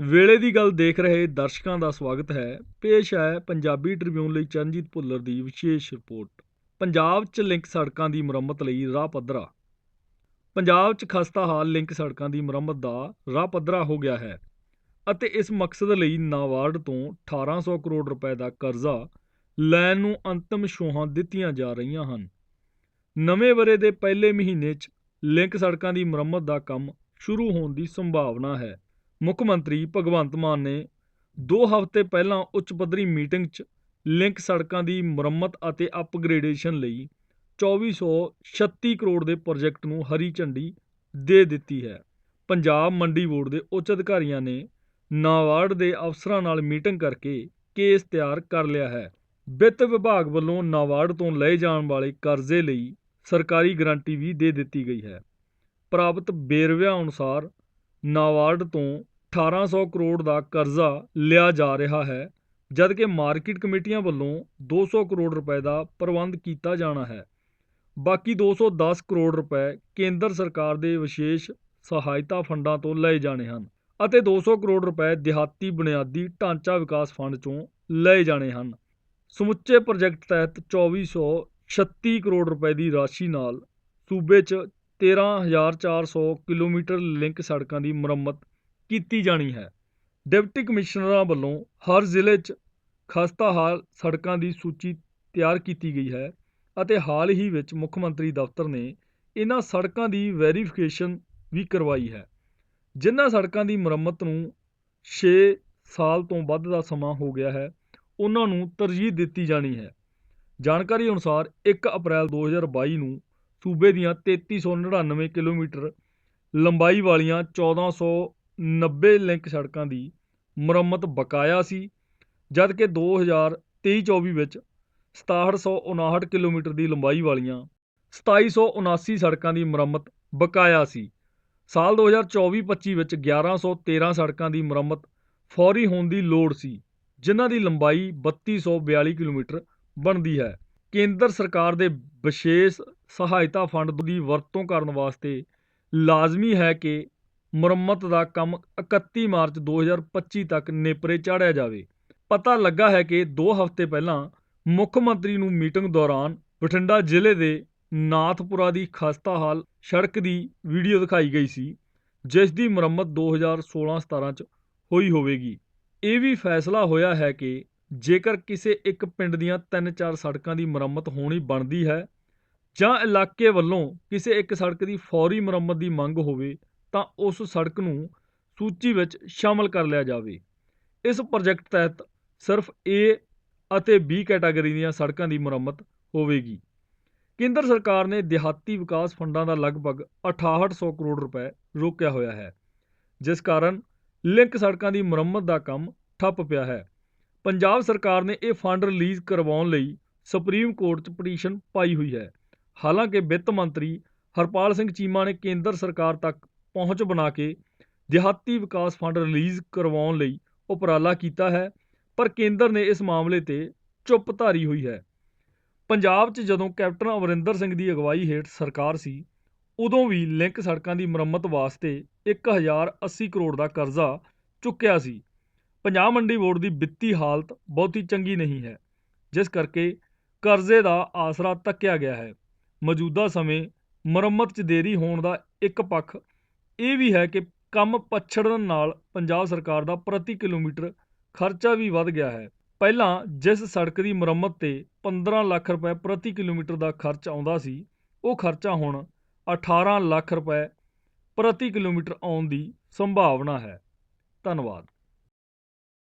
ਵੇਲੇ ਦੀ ਗੱਲ ਦੇਖ ਰਹੇ ਦਰਸ਼ਕਾਂ ਦਾ ਸਵਾਗਤ ਹੈ। ਪੇਸ਼ ਹੈ ਪੰਜਾਬੀ ਟ੍ਰਿਬਿਊਨ ਲਈ ਚਰਨਜੀਤ ਭੁੱਲਰ ਦੀ ਵਿਸ਼ੇਸ਼ ਰਿਪੋਰਟ। ਪੰਜਾਬ 'ਚ ਲਿੰਕ ਸੜਕਾਂ ਦੀ ਮੁਰੰਮਤ ਲਈ ਰਾਹ ਪੱਧਰਾ। ਪੰਜਾਬ 'ਚ ਖਸਤਾ ਹਾਲ ਲਿੰਕ ਸੜਕਾਂ ਦੀ ਮੁਰੰਮਤ ਦਾ ਰਾਹ ਪੱਧਰਾ ਹੋ ਗਿਆ ਹੈ ਅਤੇ ਇਸ ਮਕਸਦ ਲਈ ਨਾਵਾਰਡ ਤੋਂ 1800 ਕਰੋੜ ਰੁਪਏ ਦਾ ਕਰਜ਼ਾ ਲੈਣ ਨੂੰ ਅੰਤਮ ਛੋਹਾਂ ਦਿੱਤੀਆਂ ਜਾ ਰਹੀਆਂ ਹਨ। ਨਵੇਂ ਵਰ੍ਹੇ ਦੇ ਪਹਿਲੇ ਮਹੀਨੇ 'ਚ ਲਿੰਕ ਸੜਕਾਂ ਦੀ ਮੁਰੰਮਤ ਦਾ ਕੰਮ ਸ਼ੁਰੂ ਹੋਣ ਦੀ ਸੰਭਾਵਨਾ ਹੈ। ਮੁੱਖ ਮੰਤਰੀ ਭਗਵੰਤ ਮਾਨ ਨੇ ਦੋ ਹਫ਼ਤੇ ਪਹਿਲਾਂ ਉੱਚ ਪੱਧਰੀ ਮੀਟਿੰਗ 'ਚ ਲਿੰਕ ਸੜਕਾਂ ਦੀ ਮੁਰੰਮਤ ਅਤੇ ਅਪਗ੍ਰੇਡੇਸ਼ਨ ਲਈ 2436 ਕਰੋੜ ਦੇ ਪ੍ਰੋਜੈਕਟ ਨੂੰ ਹਰੀ ਝੰਡੀ ਦੇ ਦਿੱਤੀ ਹੈ। ਪੰਜਾਬ ਮੰਡੀ ਬੋਰਡ ਦੇ ਉੱਚ ਅਧਿਕਾਰੀਆਂ ਨੇ ਨਾਬਾਰਡ ਦੇ ਅਫਸਰਾਂ ਨਾਲ ਮੀਟਿੰਗ ਕਰਕੇ ਕੇਸ ਤਿਆਰ ਕਰ ਲਿਆ ਹੈ। ਵਿੱਤ ਵਿਭਾਗ ਵੱਲੋਂ ਨਾਬਾਰਡ ਤੋਂ ਲਏ ਜਾਣ ਵਾਲੇ ਕਰਜ਼ੇ ਲਈ ਸਰਕਾਰੀ ਗਰੰਟੀ ਵੀ ਦੇ ਦਿੱਤੀ ਗਈ ਹੈ। ਪ੍ਰਾਪਤ ਵੇਰਵਿਆਂ ਅਨੁਸਾਰ ਨਾਬਾਰਡ ਤੋਂ 1800 ਕਰੋੜ ਦਾ ਕਰਜ਼ਾ ਲਿਆ ਜਾ ਰਿਹਾ ਹੈ, ਜਦਕਿ ਮਾਰਕੀਟ ਕਮੇਟੀਆਂ ਵੱਲੋਂ 200 ਕਰੋੜ ਰੁਪਏ ਦਾ ਪ੍ਰਬੰਧ ਕੀਤਾ ਜਾਣਾ ਹੈ। ਬਾਕੀ 210 ਕਰੋੜ ਰੁਪਏ ਕੇਂਦਰ ਸਰਕਾਰ ਦੇ ਵਿਸ਼ੇਸ਼ ਸਹਾਇਤਾ ਫੰਡਾਂ ਤੋਂ ਲਏ ਜਾਣੇ ਹਨ ਅਤੇ 200 ਕਰੋੜ ਰੁਪਏ ਦਿਹਾਤੀ ਬੁਨਿਆਦੀ ਢਾਂਚਾ ਵਿਕਾਸ ਫੰਡ ਚੋਂ ਲਏ ਜਾਣੇ ਹਨ। ਸਮੁੱਚੇ ਪ੍ਰੋਜੈਕਟ ਤਹਿਤ 2436 ਕਰੋੜ ਰੁਪਏ ਦੀ ਰਾਸ਼ੀ ਨਾਲ ਸੂਬੇ 'ਚ 13400 ਕਿਲੋਮੀਟਰ ਲਿੰਕ ਸੜਕਾਂ ਦੀ ਮੁਰੰਮਤ ਕੀਤੀ ਜਾਣੀ ਹੈ। ਡਿਪਟੀ ਕਮਿਸ਼ਨਰਾਂ ਵੱਲੋਂ ਹਰ ਜ਼ਿਲ੍ਹੇ 'ਚ ਖਸਤਾ ਹਾਲ ਸੜਕਾਂ ਦੀ ਸੂਚੀ ਤਿਆਰ ਕੀਤੀ ਗਈ ਹੈ ਅਤੇ ਹਾਲ ਹੀ ਵਿੱਚ ਮੁੱਖ ਮੰਤਰੀ ਦਫ਼ਤਰ ਨੇ ਇਹਨਾਂ ਸੜਕਾਂ ਦੀ ਵੈਰੀਫਿਕੇਸ਼ਨ ਵੀ ਕਰਵਾਈ ਹੈ, ਜਿਨ੍ਹਾਂ ਸੜਕਾਂ ਦੀ ਮੁਰੰਮਤ ਨੂੰ 6 ਸਾਲ ਤੋਂ ਵੱਧ ਦਾ ਸਮਾਂ ਹੋ ਗਿਆ ਹੈ ਉਹਨਾਂ ਨੂੰ ਤਰਜੀਹ ਦਿੱਤੀ ਜਾਣੀ ਹੈ। ਜਾਣਕਾਰੀ ਅਨੁਸਾਰ 1 ਅਪ੍ਰੈਲ 2022 ਨੂੰ ਸੂਬੇ ਦੀਆਂ 3399 ਕਿਲੋਮੀਟਰ ਲੰਬਾਈ ਵਾਲੀਆਂ ਨੱਬੇ ਲਿੰਕ ਸੜਕਾਂ ਦੀ ਮੁਰੰਮਤ ਬਕਾਇਆ ਸੀ, ਜਦਕਿ 2023-24 ਵਿੱਚ 6759 ਕਿਲੋਮੀਟਰ ਦੀ ਲੰਬਾਈ ਵਾਲੀਆਂ 2779 ਸੜਕਾਂ ਦੀ ਮੁਰੰਮਤ ਬਕਾਇਆ ਸੀ। ਸਾਲ 2024-25 ਵਿੱਚ 1113 ਸੜਕਾਂ ਦੀ ਮੁਰੰਮਤ ਫੌਰੀ ਹੋਣ ਦੀ ਲੋੜ ਸੀ, ਜਿਨ੍ਹਾਂ ਦੀ ਲੰਬਾਈ 3242 ਕਿਲੋਮੀਟਰ ਬਣਦੀ ਹੈ। ਕੇਂਦਰ ਸਰਕਾਰ ਦੇ ਵਿਸ਼ੇਸ਼ ਸਹਾਇਤਾ ਫੰਡ ਦੀ ਵਰਤੋਂ ਕਰਨ ਵਾਸਤੇ ਲਾਜ਼ਮੀ ਹੈ ਕਿ ਮੁਰੰਮਤ ਦਾ ਕੰਮ 31 ਮਾਰਚ 2025 ਤੱਕ ਨੇਪਰੇ ਚਾੜਿਆ ਜਾਵੇ। ਪਤਾ ਲੱਗਾ ਹੈ ਕਿ 2 ਹਫ਼ਤੇ ਪਹਿਲਾਂ ਮੁੱਖ ਮੰਤਰੀ ਨੂੰ ਮੀਟਿੰਗ ਦੌਰਾਨ ਬਠਿੰਡਾ ਜ਼ਿਲ੍ਹੇ ਦੇ ਨਾਥਪੁਰਾ ਦੀ ਖਸਤਾ ਹਾਲ ਸੜਕ ਦੀ ਵੀਡੀਓ ਦਿਖਾਈ ਗਈ ਸੀ, ਜਿਸ ਦੀ ਮੁਰੰਮਤ 2016-17 ਚ ਹੋਈ ਹੋਵੇਗੀ। ਇਹ ਵੀ ਫੈਸਲਾ ਹੋਇਆ ਹੈ ਕਿ ਜੇਕਰ ਕਿਸੇ ਇੱਕ ਪਿੰਡ ਦੀਆਂ 3-4 ਸੜਕਾਂ ਦੀ ਮੁਰੰਮਤ ਹੋਣੀ ਬਣਦੀ ਹੈ ਜਾਂ ਇਲਾਕੇ ਵੱਲੋਂ ਕਿਸੇ ਇੱਕ ਸੜਕ ਦੀ ਫੌਰੀ ਮੁਰੰਮਤ ਦੀ ਮੰਗ ਹੋਵੇ ਤਾਂ ਉਸ ਸੜਕ ਨੂੰ ਸੂਚੀ ਵਿੱਚ ਸ਼ਾਮਲ ਕਰ ਲਿਆ ਜਾਵੇ। ਇਸ ਪ੍ਰੋਜੈਕਟ ਤਹਿਤ ਸਿਰਫ ਏ ਅਤੇ ਬੀ ਕੈਟਾਗਰੀ ਦੀਆਂ ਸੜਕਾਂ ਦੀ ਮੁਰੰਮਤ ਹੋਵੇਗੀ। ਕੇਂਦਰ ਸਰਕਾਰ ਨੇ ਦਿਹਾਤੀ ਵਿਕਾਸ ਫੰਡਾਂ ਦਾ ਲਗਭਗ 6800 ਕਰੋੜ ਰੁਪਏ ਰੋਕਿਆ ਹੋਇਆ ਹੈ, ਜਿਸ ਕਾਰਨ ਲਿੰਕ ਸੜਕਾਂ ਦੀ ਮੁਰੰਮਤ ਦਾ ਕੰਮ ਠੱਪ ਪਿਆ ਹੈ। ਪੰਜਾਬ ਸਰਕਾਰ ਨੇ ਇਹ ਫੰਡ ਰਿਲੀਜ਼ ਕਰਵਾਉਣ ਲਈ ਸੁਪਰੀਮ ਕੋਰਟ 'ਚ ਪਟੀਸ਼ਨ ਪਾਈ ਹੋਈ ਹੈ। ਹਾਲਾਂਕਿ ਵਿੱਤ ਮੰਤਰੀ ਹਰਪਾਲ ਸਿੰਘ ਚੀਮਾ ਨੇ ਕੇਂਦਰ ਸਰਕਾਰ ਤੱਕ ਪਹੁੰਚ ਬਣਾ ਕੇ ਦਿਹਾਤੀ ਵਿਕਾਸ ਫੰਡ ਰਿਲੀਜ਼ ਕਰਵਾਉਣ ਲਈ ਉਪਰਾਲਾ ਕੀਤਾ ਹੈ, ਪਰ ਕੇਂਦਰ ਨੇ ਇਸ ਮਾਮਲੇ ਤੇ ਚੁੱਪ ਧਾਰੀ ਹੋਈ ਹੈ। ਪੰਜਾਬ 'ਚ ਜਦੋਂ ਕੈਪਟਨ ਅਮਰਿੰਦਰ ਸਿੰਘ ਦੀ ਅਗਵਾਈ ਹੇਠ ਸਰਕਾਰ ਸੀ, ਉਦੋਂ ਵੀ ਲਿੰਕ ਸੜਕਾਂ ਦੀ ਮੁਰੰਮਤ ਵਾਸਤੇ 1080 ਕਰੋੜ ਦਾ ਕਰਜ਼ਾ ਚੁੱਕਿਆ ਸੀ। ਪੰਜਾਬ ਮੰਡੀ ਬੋਰਡ ਦੀ ਵਿੱਤੀ ਹਾਲਤ ਬਹੁਤੀ ਚੰਗੀ ਨਹੀਂ ਹੈ, ਜਿਸ ਕਰਕੇ ਕਰਜ਼ੇ ਦਾ ਆਸਰਾ ਤੱਕਿਆ ਗਿਆ ਹੈ। ਮੌਜੂਦਾ ਸਮੇਂ ਮੁਰੰਮਤ 'ਚ ਦੇਰੀ ਹੋਣ ਦਾ ਇੱਕ ਪੱਖ ਇਹ ਵੀ ਹੈ ਕਿ ਕੰਮ ਪਛੜਨ ਨਾਲ ਪੰਜਾਬ ਸਰਕਾਰ ਦਾ ਪ੍ਰਤੀ ਕਿਲੋਮੀਟਰ ਖਰਚਾ ਵੀ ਵੱਧ ਗਿਆ ਹੈ। ਪਹਿਲਾਂ ਜਿਸ ਸੜਕ ਦੀ ਮੁਰੰਮਤ ਤੇ 15 ਲੱਖ ਰੁਪਏ ਪ੍ਰਤੀ ਕਿਲੋਮੀਟਰ ਦਾ ਖਰਚ ਆਉਂਦਾ ਸੀ, ਉਹ ਖਰਚਾ ਹੁਣ 18 ਲੱਖ ਰੁਪਏ ਪ੍ਰਤੀ ਕਿਲੋਮੀਟਰ ਆਉਣ ਦੀ ਸੰਭਾਵਨਾ ਹੈ। ਧੰਨਵਾਦ।